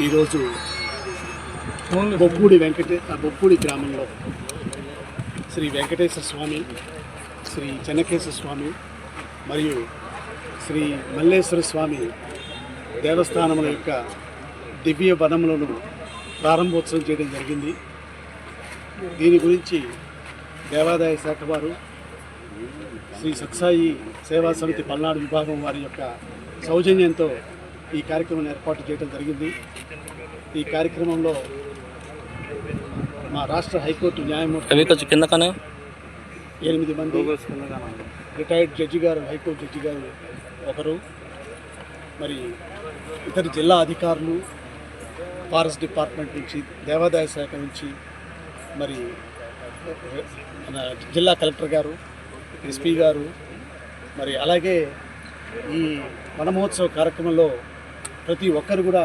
ఈరోజు బొప్పూడి వెంకటే ఆ బొప్పూడి గ్రామంలో శ్రీ వెంకటేశ్వర స్వామి శ్రీ చెన్నకేశ్వర స్వామి మరియు శ్రీ మల్లేశ్వర స్వామి దేవస్థానముల యొక్క దివ్య వనములను ప్రారంభోత్సవం చేయడం జరిగింది. దీని గురించి దేవాదాయ శాఖ వారు శ్రీ సత్సాయి సేవా సమితి పల్నాడు విభాగం వారి యొక్క సౌజన్యంతో ఈ కార్యక్రమం ఏర్పాటు చేయడం జరిగింది. ఈ కార్యక్రమంలో మా రాష్ట్ర హైకోర్టు న్యాయమూర్తి అవి కొంచెం కింద కానీ. ఎనిమిది మంది రిటైర్డ్ జడ్జి గారు హైకోర్టు జడ్జి గారు ఒకరు మరి ఇతర జిల్లా అధికారులు ఫారెస్ట్ డిపార్ట్మెంట్ నుంచి దేవాదాయ శాఖ నుంచి మరి మన జిల్లా కలెక్టర్ గారు ఎస్పీ గారు మరి అలాగే ఈ వనమహోత్సవ కార్యక్రమంలో ప్రతి ఒక్కరు కూడా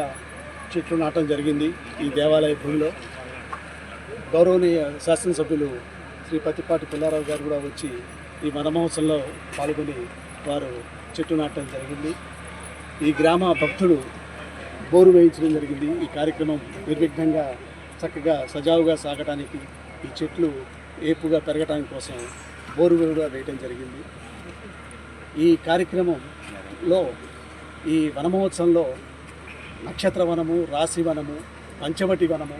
చెట్లు నాటడం జరిగింది ఈ దేవాలయ భూమిలో. గౌరవనీయ శాసనసభ్యులు శ్రీ పత్తిపాటి పుల్లారావు గారు కూడా వచ్చి ఈ వనమహోత్సవంలో పాల్గొని వారు చెట్టు నాటడం జరిగింది. ఈ గ్రామ భక్తులు బోరు వేయించడం జరిగింది. ఈ కార్యక్రమం నిర్విఘ్నంగా చక్కగా సజావుగా సాగటానికి ఈ చెట్లు ఏపుగా పెరగటానికి కోసం బోరు కూడా వేయడం జరిగింది. ఈ కార్యక్రమంలో ఈ వనమహోత్సవంలో నక్షత్ర వనము రాశి వనము పంచవటి వనము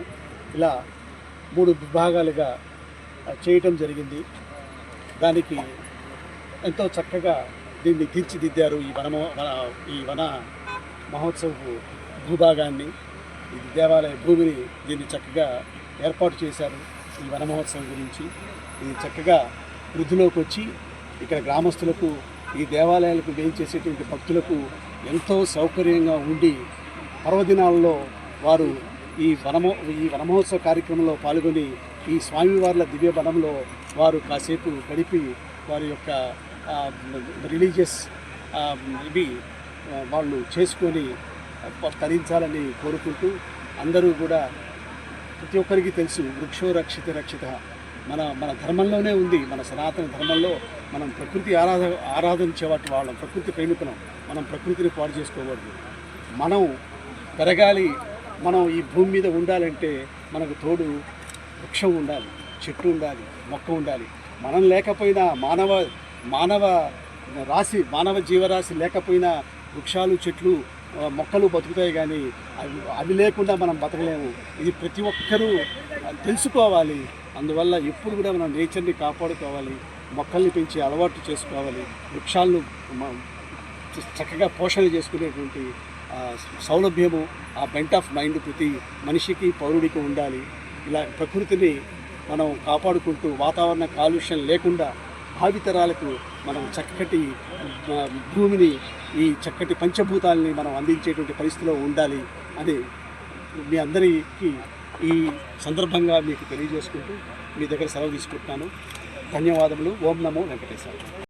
ఇలా మూడు విభాగాలుగా చేయటం జరిగింది. దానికి ఎంతో చక్కగా దీన్ని తీర్చిదిద్దారు ఈ వనమో వన ఈ వన మహోత్సవపు భూభాగాన్ని. ఇది దేవాలయ భూమిని దీన్ని చక్కగా ఏర్పాటు చేశారు ఈ వన మహోత్సవం గురించి. ఇది చక్కగా వృద్ధిలోకి వచ్చి ఇక్కడ గ్రామస్తులకు ఈ దేవాలయాలకు వేయించేసేటువంటి భక్తులకు ఎంతో సౌకర్యంగా ఉండి పర్వదినాల్లో వారు ఈ వనమో ఈ వనమహోత్సవ కార్యక్రమంలో పాల్గొని ఈ స్వామివార్ల దివ్య వనంలో వారు కాసేపు గడిపి వారి యొక్క రిలీజియస్ ఇవి వాళ్ళు చేసుకొని తరించాలని కోరుకుంటూ అందరూ కూడా ప్రతి ఒక్కరికి తెలుసు వృక్షో రక్షిత రక్షిత. మన మన ధర్మంలోనే ఉంది. మన సనాతన ధర్మంలో మనం ప్రకృతి ఆరాధ ఆరాధించేవాటి వాళ్ళం. ప్రకృతి ప్రేమికులం. మనం ప్రకృతిని పాడు చేసుకోకూడదు. మనం పెరగాలి. మనం ఈ భూమి మీద ఉండాలంటే మనకు తోడు వృక్షం ఉండాలి. చెట్టు ఉండాలి. మొక్క ఉండాలి. మనం లేకపోయినా మానవ మానవ రాశి మానవ జీవరాశి లేకపోయినా వృక్షాలు చెట్లు మొక్కలు బతుకుతాయి కానీ అవి అవి లేకుండా మనం బతకలేము. ఇది ప్రతి ఒక్కరూ తెలుసుకోవాలి. అందువల్ల ఎప్పుడు కూడా మనం నేచర్ని కాపాడుకోవాలి. మొక్కల్ని పెంచి అలవాటు చేసుకోవాలి. వృక్షాలను చక్కగా పోషణ చేసుకునేటువంటి సౌలభ్యము ఆ బెంట్ ఆఫ్ మైండ్ ప్రతి మనిషికి పౌరుడికి ఉండాలి. ఇలా ప్రకృతిని మనం కాపాడుకుంటూ వాతావరణ కాలుష్యం లేకుండా భావితరాలకు మనం చక్కటి భూమిని ఈ చక్కటి పంచభూతాలని మనం అందించేటువంటి పరిస్థితిలో ఉండాలి అని మీ అందరికీ ఈ సందర్భంగా మీకు తెలియజేసుకుంటూ మీ దగ్గర సెలవు తీసుకుంటున్నాను. ధన్యవాదములు. ఓం నమో వెంకటేశ్వర